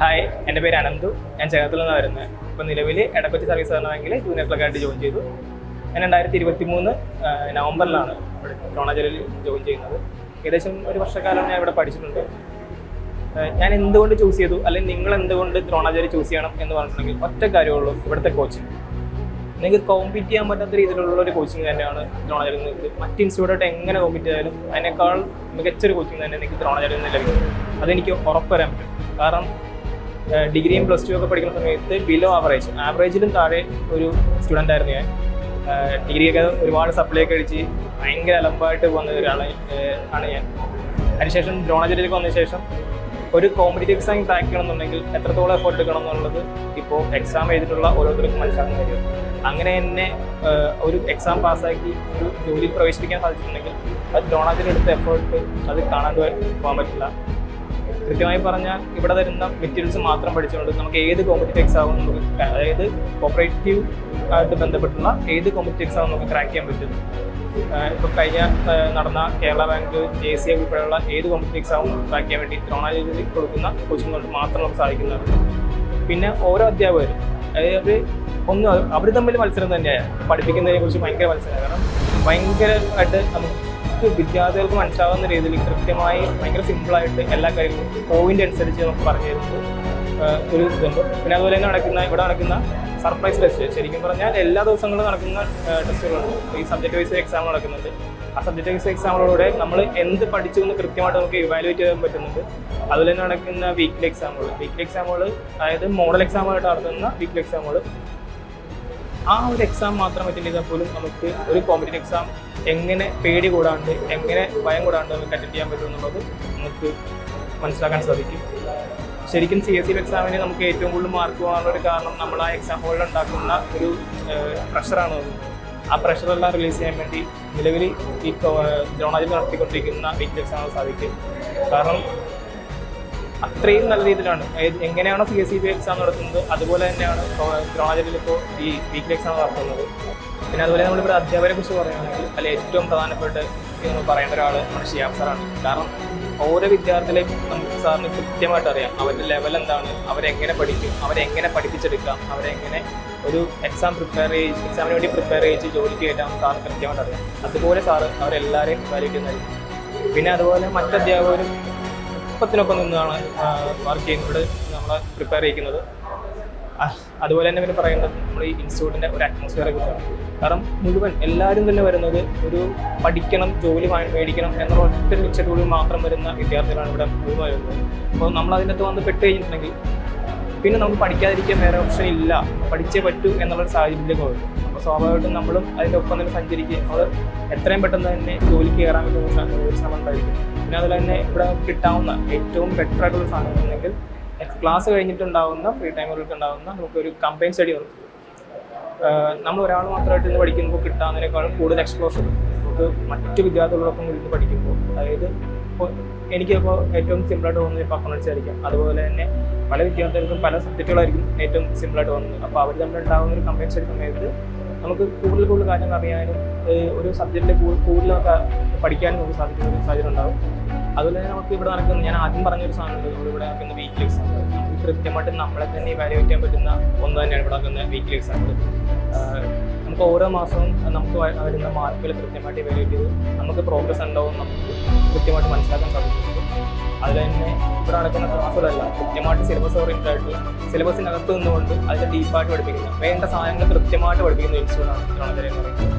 Hi എന്റെ പേര് അനന്തു. ഞാൻ ചേർത്തിൽ നിന്ന് വരുന്നത്. ഇപ്പോൾ നിലവിൽ എടക്കൊച്ചി സർവീസ് ബാങ്കിൽ ജൂനിയർ ക്ലർക്കായിട്ട് ജോയിൻ ചെയ്തു. ഞാൻ രണ്ടായിരത്തി ഇരുപത്തി മൂന്ന് നവംബറിലാണ് ഇവിടെ ഡ്രോണാചലിൽ ജോയിൻ ചെയ്യുന്നത്. ഏകദേശം ഒരു വർഷക്കാലം ഞാൻ ഇവിടെ പഠിച്ചിട്ടുണ്ട്. ഞാൻ എന്തുകൊണ്ട് ചൂസ് ചെയ്തു? അല്ലെങ്കിൽ നിങ്ങൾ എന്തുകൊണ്ട് ദ്രോണാചാര്യ ചൂസ് ചെയ്യണം എന്ന് പറഞ്ഞിട്ടുണ്ടെങ്കിൽ ഒറ്റ കാര്യമുള്ളൂ ഇവിടുത്തെ കോച്ചിങ് നിങ്ങൾക്ക് കോമ്പീറ്റ് ചെയ്യാൻ പറ്റാത്ത രീതിയിലുള്ള ഒരു കോച്ചിങ് തന്നെയാണ് ദ്രോണാചാര്യം നിങ്ങൾക്ക് മറ്റ് ഇൻസ്റ്റിറ്റ്യൂട്ടായിട്ട് എങ്ങനെ കോമ്പീറ്റ് ചെയ്താലും അതിനേക്കാൾ മികച്ചൊരു കോച്ചിങ് തന്നെ നിങ്ങൾക്ക് ദ്രോണാചാര്യം നിന്ന് ലഭിക്കും അതെനിക്ക് ഉറപ്പ് വരാൻ പറ്റും. കാരണം ഡിഗ്രിയും പ്ലസ് ടു ഒക്കെ പഠിക്കുന്ന സമയത്ത് ബിലോ ആവറേജ് ആവറേജിലും താഴെ ഒരു സ്റ്റുഡന്റ് ആയിരുന്നു ഞാൻ. ഡിഗ്രിയൊക്കെ ഒരുപാട് സപ്ലൈ ഒക്കെ അടിച്ച് ഭയങ്കര അലമ്പായിട്ട് പോകുന്ന ഒരാളെ ആണ് ഞാൻ. അതിനുശേഷം ദ്രോണാചാര്യയിലേക്ക് വന്ന ശേഷം ഒരു കോമ്പറ്റീവ് എക്സാം ചെയ്യണമെന്നുണ്ടെങ്കിൽ എത്രത്തോളം എഫോർട്ട് എടുക്കണം എന്നുള്ളത് ഇപ്പോൾ എക്സാം എഴുതിയിട്ടുള്ള ഓരോരുത്തർക്കും മനസ്സിലാക്കുന്ന കാര്യം അങ്ങനെ എന്നെ ഒരു എക്സാം പാസ്സാക്കി ഒരു ജോലിയിൽ പ്രവേശിപ്പിക്കാൻ സാധിച്ചിട്ടുണ്ടെങ്കിൽ അത് ദ്രോണാചാര്യ എടുത്ത എഫേർട്ട് അത് കാണാൻ പോകാൻ പറ്റില്ല. കൃത്യമായി പറഞ്ഞാൽ ഇവിടെ തരുന്ന മെറ്റീരിയൽസ് മാത്രം പഠിച്ചുകൊണ്ട് നമുക്ക് ഏത് കോമ്പറ്റീവ് എക്സാമും നമുക്ക് അതായത് കോപ്പറേറ്റീവ് ആയിട്ട് ബന്ധപ്പെട്ടുള്ള ഏത് കോമ്പറ്റീവ് എക്സാമും നമുക്ക് ക്രാക്ക് ചെയ്യാൻ പറ്റും. ഇപ്പോൾ കഴിഞ്ഞ നടന്ന കേരള ബാങ്ക് ജെ സി ഉൾപ്പെടെയുള്ള ഏത് കോമ്പറ്റീവ് എക്സാമും ക്രാക്ക് ചെയ്യാൻ വേണ്ടി ദ്രോണാചാര്യ കൊടുക്കുന്ന കോച്ചിങ് കൊണ്ട് മാത്രം നമുക്ക് സാധിക്കുന്നതാണ്. പിന്നെ ഓരോ അധ്യാപകരും അതായത് ഒന്ന് അവർ തമ്മിൽ മത്സരം തന്നെയാണ് പഠിപ്പിക്കുന്നതിനെ കുറിച്ച് ഭയങ്കര മത്സരമാണ് കാരണം ഭയങ്കരമായിട്ട് നമുക്ക് വിദ്യാർത്ഥികൾക്ക് മനസ്സിലാവുന്ന രീതിയിൽ കൃത്യമായി ഭയങ്കര സിമ്പിളായിട്ട് എല്ലാ കാര്യങ്ങളും പോയിന്റ് അനുസരിച്ച് നമുക്ക് പറഞ്ഞു തരുന്നത് ഒരു ഇതുണ്ട്. പിന്നെ അതുപോലെ തന്നെ നടക്കുന്ന ഇവിടെ നടക്കുന്ന സർപ്രൈസ് ടെസ്റ്റ് ശരിക്കും പറഞ്ഞാൽ എല്ലാ ദിവസങ്ങളും നടക്കുന്ന ടെസ്റ്റുകളുണ്ട് ഈ സബ്ജക്ട് വൈസ് എക്സാം നടക്കുന്നുണ്ട്. ആ സബ്ജക്ട് വൈസ് എക്സാമുകളിലൂടെ നമ്മൾ എന്ത് പഠിച്ചു എന്ന് കൃത്യമായിട്ട് നമുക്ക് ഇവാലുവേറ്റ് ചെയ്യാൻ പറ്റുന്നുണ്ട്. അതുപോലെ തന്നെ നടക്കുന്ന വീക്കിലി എക്സാമുകൾ വീക്കിലി എക്സാമുകൾ അതായത് മോഡൽ എക്സാമായിട്ട് നടത്തുന്ന വീക്കിലി എക്സാമുകൾ ആ ഒരു എക്സാം മാത്രം അറ്റൻഡ് ചെയ്താൽ പോലും നമുക്ക് ഒരു കോമ്പറ്റീവ് എക്സാം എങ്ങനെ പേടി കൂടാണ്ട് എങ്ങനെ ഭയം കൂടാണ്ട് നമുക്ക് അറ്റൻഡ് ചെയ്യാൻ പറ്റും എന്നുള്ളത് നമുക്ക് മനസ്സിലാക്കാൻ സാധിക്കും. ശരിക്കും സി എസ് സി എക്സാമിന് നമുക്ക് ഏറ്റവും കൂടുതൽ മാർക്ക് പോകാനുള്ള ഒരു കാരണം നമ്മൾ ആ എക്സാം ഹോളിൽ ഉണ്ടാക്കുന്ന ഒരു പ്രഷറാണ് ആ പ്രഷറെല്ലാം റിലീസ് ചെയ്യാൻ വേണ്ടി നിലവിൽ ഈ ദ്രോണാജിൽ നടത്തിക്കൊണ്ടിരിക്കുന്ന വീക്കിലി എക്സാമുകൾ സാധിക്കും. കാരണം അത്രയും നല്ല രീതിയിലാണ്. എങ്ങനെയാണോ C S C B exam നടത്തുന്നത് അതുപോലെ തന്നെയാണ് ഗ്രാജുവലി ഇപ്പോൾ ഈ വീക്കിലി എക്സാം നടത്തുന്നത്. പിന്നെ അതുപോലെ നമ്മളിവിടെ അധ്യാപകരെ കുറിച്ച് പറയുകയാണെങ്കിൽ അതിൽ ഏറ്റവും പ്രധാനപ്പെട്ട എന്ന് പറയേണ്ട ഒരാൾ നമ്മുടെ ഷിയാബ് സാറാണ് കാരണം ഓരോ വിദ്യാർത്ഥികളെയും നമുക്ക് സാറിന് കൃത്യമായിട്ട് അറിയാം. അവരുടെ ലെവൽ എന്താണ് അവരെങ്ങനെ പഠിക്കും അവരെങ്ങനെ പഠിപ്പിച്ചെടുക്കാം അവരെങ്ങനെ ഒരു എക്സാം പ്രിപ്പയർ ചെയ്ത് എക്സാമിന് വേണ്ടി പ്രിപ്പയർ ചെയ്ത് ജോലിക്ക് കയറ്റാൻ സാറിന് കൃത്യമായിട്ട് അറിയാം. അതുപോലെ സാറ് അവരെല്ലാവരെയും വാലിക്കുന്നതായിരിക്കും പിന്നെ അതുപോലെ മറ്റ് അധ്യാപകരും ഒപ്പത്തിനൊപ്പം നിന്നാണ് വർക്ക് ചെയ്യുന്നത് നമ്മൾ പ്രിപ്പയർ ചെയ്യിക്കുന്നത്. അതുപോലെ തന്നെ പിന്നെ പറയേണ്ടത് നമ്മൾ ഈ ഇൻസ്റ്റിറ്റ്യൂട്ടിന്റെ ഒരു അറ്റ്മോസ്ഫിയറെ കുറിച്ചാണ്. കാരണം മുഴുവൻ എല്ലാവരും തന്നെ വരുന്നത് ഒരു പഠിക്കണം ജോലി മേടിക്കണം എന്നുള്ള ഒറ്റ ലക്ഷ്യത്തോടുകൂടി മാത്രം വരുന്ന വിദ്യാർത്ഥികളാണ് ഇവിടെ മുഴുവൻ വരുന്നത്. അപ്പോൾ നമ്മൾ അതിനകത്ത് വന്ന് പെട്ട് കഴിഞ്ഞിട്ടുണ്ടെങ്കിൽ പിന്നെ നമുക്ക് പഠിക്കാതിരിക്കാൻ വേറെ ഓപ്ഷൻ ഇല്ല. പഠിച്ചേ പറ്റൂ എന്നുള്ളൊരു സാഹചര്യത്തിലേക്ക് പോകും. അപ്പോൾ സ്വാഭാവികമായിട്ടും നമ്മളും അതിന്റെ ഒപ്പം തന്നെ സഞ്ചരിക്കുകയും അത് എത്രയും പെട്ടെന്ന് തന്നെ ജോലിക്ക് കയറാൻ പറ്റുന്ന ഒരു ശ്രമം- ഉണ്ടായിരിക്കും. പിന്നെ അതുപോലെ തന്നെ ഇവിടെ കിട്ടാവുന്ന ഏറ്റവും ബെറ്റർ ആയിട്ടുള്ള സാധനം ഉണ്ടെങ്കിൽ ക്ലാസ് കഴിഞ്ഞിട്ടുണ്ടാവുന്ന ഫ്രീ ടൈമുകൾക്ക് ഉണ്ടാവുന്ന നമുക്കൊരു കമ്പൈൻ സ്റ്റഡി ഉണ്ട് നമ്മൾ ഒരാൾ മാത്രമായിട്ട് ഇരുന്ന് പഠിക്കുമ്പോൾ കിട്ടാവുന്നതിനേക്കാളും കൂടുതൽ എക്സ്പ്ലോസ് നമുക്ക് മറ്റു വിദ്യാർത്ഥികളോടൊപ്പം ഇരുന്ന് പഠിക്കുമ്പോൾ അതായത് ഇപ്പോൾ എനിക്കിപ്പോൾ ഏറ്റവും സിമ്പിളായിട്ട് തോന്നുന്നത് ഇപ്പോൾ അക്കൗണ്ട്സ് ആയിരിക്കും. അതുപോലെ തന്നെ പല വിദ്യാർത്ഥികൾക്കും പല സബ്ജക്റ്റുകളായിരിക്കും ഏറ്റവും സിമ്പിളായിട്ട് തോന്നുന്നത്. അപ്പോൾ അവർ തമ്മിൽ ഉണ്ടാകുന്ന ഒരു കമ്പയൻസ് സമയത്ത് നമുക്ക് കൂടുതൽ കൂടുതൽ കാര്യങ്ങൾ അറിയാനും ഒരു സബ്ജക്റ്റിൽ കൂടുതലൊക്കെ പഠിക്കാനും നമുക്ക് സാധിക്കുന്ന ഒരു സാഹചര്യം ഉണ്ടാകും അതുപോലെ തന്നെ നമുക്ക് ഇവിടെ നടക്കുന്നത് ഞാൻ ആദ്യം പറഞ്ഞൊരു നമ്മൾ ഇവിടെ നടക്കുന്ന വീക്കിലി എക്സാം കൃത്യമായിട്ട് നമ്മളെ തന്നെ ഇവാലുവേറ്റ് ചെയ്യാൻ പറ്റുന്ന ഒന്ന് തന്നെയാണ് ഇവിടെ നടക്കുന്ന വീക്കിലി എക്സാമ്പിൾ നമുക്ക് ഓരോ മാസവും നമുക്ക് വരുന്ന മാർക്കുകൾ കൃത്യമായിട്ട് ഇവാലുവേറ്റ് ചെയ്ത് നമുക്ക് പ്രോഗ്രസ് ഉണ്ടാവും നമുക്ക് കൃത്യമായിട്ട് മനസ്സിലാക്കാൻ സാധിക്കുന്നുണ്ട്. അതിൽ തന്നെ ഇവിടെ നടക്കുന്ന ക്ലാസ്സുകളല്ല കൃത്യമായിട്ട് സിലബസ് ഓറിയന്റഡ് ആയിട്ട് സിലബസിനകത്ത് നിന്നുകൊണ്ട് അതിന്റെ ഡീപ്പായിട്ട് പഠിപ്പിക്കുന്നത് വേണ്ട സാധനങ്ങൾ കൃത്യമായിട്ട് പഠിപ്പിക്കുന്ന ഇൻസ്റ്റിറ്റ്യൂട്ടാണ് തിരുവനന്തപുരം എന്ന് പറയുന്നത്.